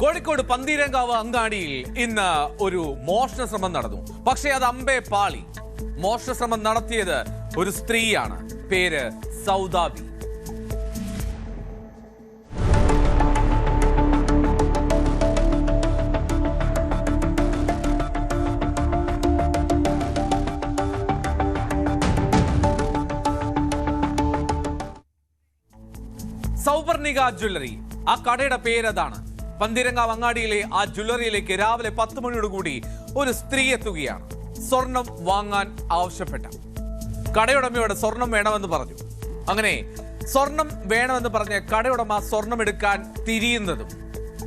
കോഴിക്കോട് പന്തീരങ്കാവ് അങ്ങാടിയിൽ ഇന്ന് ഒരു മോഷണ ശ്രമം നടന്നു. പക്ഷേ അത് അമ്പേ പാളി. മോഷണ ശ്രമം നടത്തിയത് ഒരു സ്ത്രീയാണ്. പേര് സൗദാബി. സൗവർണിക ജ്വല്ലറി. ആ കടയുടെ പേരതാണ് പന്തിരങ്കാവ് അങ്ങാടിയിലെ ആ ജ്വല്ലറിയിലേക്ക് രാവിലെ പത്ത് മണിയോടുകൂടി ഒരു സ്ത്രീ എത്തുകയാണ്. സ്വർണം വാങ്ങാൻ ആവശ്യപ്പെട്ട. കടയുടമയോട് സ്വർണം വേണമെന്ന് പറഞ്ഞു. അങ്ങനെ സ്വർണം വേണമെന്ന് പറഞ്ഞ് കടയുടമ സ്വർണം എടുക്കാൻ തിരിയുന്നതും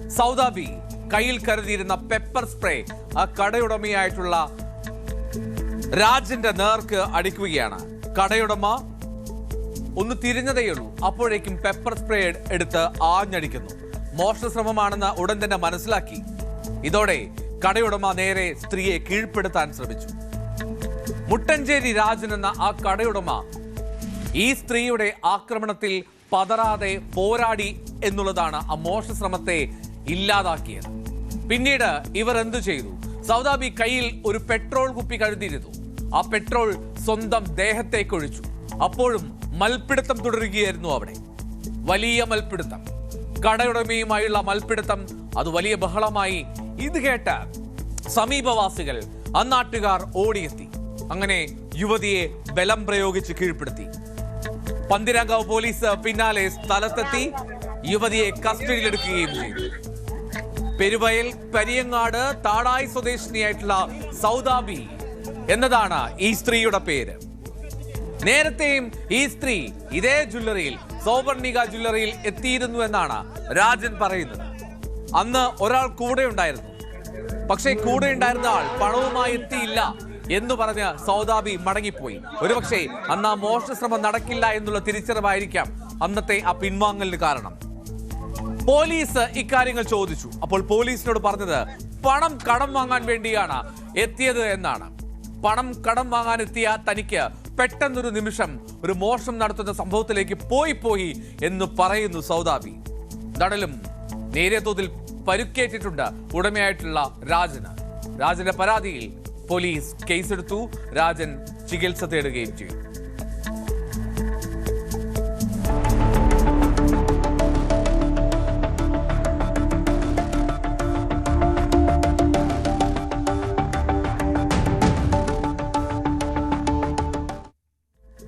സൗദാബി കയ്യിൽ കരുതിയിരുന്ന പെപ്പർ സ്പ്രേ ആ കടയുടമയായിട്ടുള്ള രാജന്റെ നേർക്ക് അടിക്കുകയാണ്. കടയുടമ ഒന്ന് തിരിഞ്ഞതേയുള്ളൂ. അപ്പോഴേക്കും പെപ്പർ സ്പ്രേ എടുത്ത് ആഞ്ഞടിക്കുന്നു. മോഷണ ശ്രമമാണെന്ന് ഉടൻ തന്നെ മനസ്സിലാക്കി. ഇതോടെ കടയുടമ നേരെ സ്ത്രീയെ കീഴ്പ്പെടുത്താൻ ശ്രമിച്ചു. മുട്ടഞ്ചേരി രാജൻ എന്ന ആ കടയുടമ ഈ സ്ത്രീയുടെ ആക്രമണത്തിൽ പതറാതെ പോരാടി എന്നുള്ളതാണ് ആ മോഷശ്രമത്തെ ഇല്ലാതാക്കിയത്. പിന്നീട് ഇവർ എന്തു ചെയ്തു? സൗദാബി കയ്യിൽ ഒരു പെട്രോൾ കുപ്പി കരുതിയിരുന്നു. ആ പെട്രോൾ സ്വന്തം ദേഹത്തേക്കൊഴിച്ചു അപ്പോഴും മൽപ്പിടുത്തം തുടരുകയായിരുന്നു അവിടെ. വലിയ മൽപ്പിടുത്തം. കടയുടമയുമായുള്ള മൽപ്പിടുത്തം അത് വലിയ ബഹളമായി. ഇത് കേട്ട സമീപവാസികൾ അന്നാട്ടുകാർ ഓടിയെത്തി. അങ്ങനെ യുവതിയെ ബലം പ്രയോഗിച്ച് കീഴ്പ്പെടുത്തി. പന്തിരാങ്കാവ് പോലീസ് പിന്നാലെ സ്ഥലത്തെത്തി യുവതിയെ കസ്റ്റഡിയിലെടുക്കുകയും ചെയ്തു. പെരുവയൽ പരിയങ്ങാട് താടായി സ്വദേശിനിയായിട്ടുള്ള സൗദാബി എന്നതാണ് ഈ സ്ത്രീയുടെ പേര്. നേരത്തെയും ഈ സ്ത്രീ ഇതേ ജ്വല്ലറിയിൽ സൗവർണിക ജ്വല്ലറിയിൽ എത്തിയിരുന്നു എന്നാണ് രാജൻ പറയുന്നത്. അന്ന് ഒരാൾ കൂടെ ഉണ്ടായിരുന്നു. പക്ഷേ കൂടെ ഉണ്ടായിരുന്ന ആൾ പണവുമായി എത്തിയില്ല എന്ന് പറഞ്ഞ് സൗദാബി മടങ്ങിപ്പോയി. ഒരുപക്ഷെ അന്ന് ആ മോഷണശ്രമം നടക്കില്ല എന്നുള്ള തിരിച്ചറിവായിരിക്കാം അന്നത്തെ ആ പിൻവാങ്ങലിന് കാരണം. പോലീസ് ഇക്കാര്യങ്ങൾ ചോദിച്ചു. അപ്പോൾ പോലീസിനോട് പറഞ്ഞത് പണം കടം വാങ്ങാൻ വേണ്ടിയാണ് എത്തിയത് എന്നാണ്. പണം കടം വാങ്ങാൻ എത്തിയ തനിക്ക് പെട്ടെന്നൊരു നിമിഷം ഒരു മോഷണം നടത്തുന്ന സംഭവത്തിലേക്ക് പോയി പോയി എന്ന് പറയുന്നു സൗദാബി. നടലും നേരിയ തോതിൽ പരുക്കേറ്റിട്ടുണ്ട് ഉടമയായിട്ടുള്ള രാജന്. രാജന്റെ പരാതിയിൽ പോലീസ് കേസെടുത്തു. രാജൻ ചികിത്സ തേടുകയും ചെയ്തു.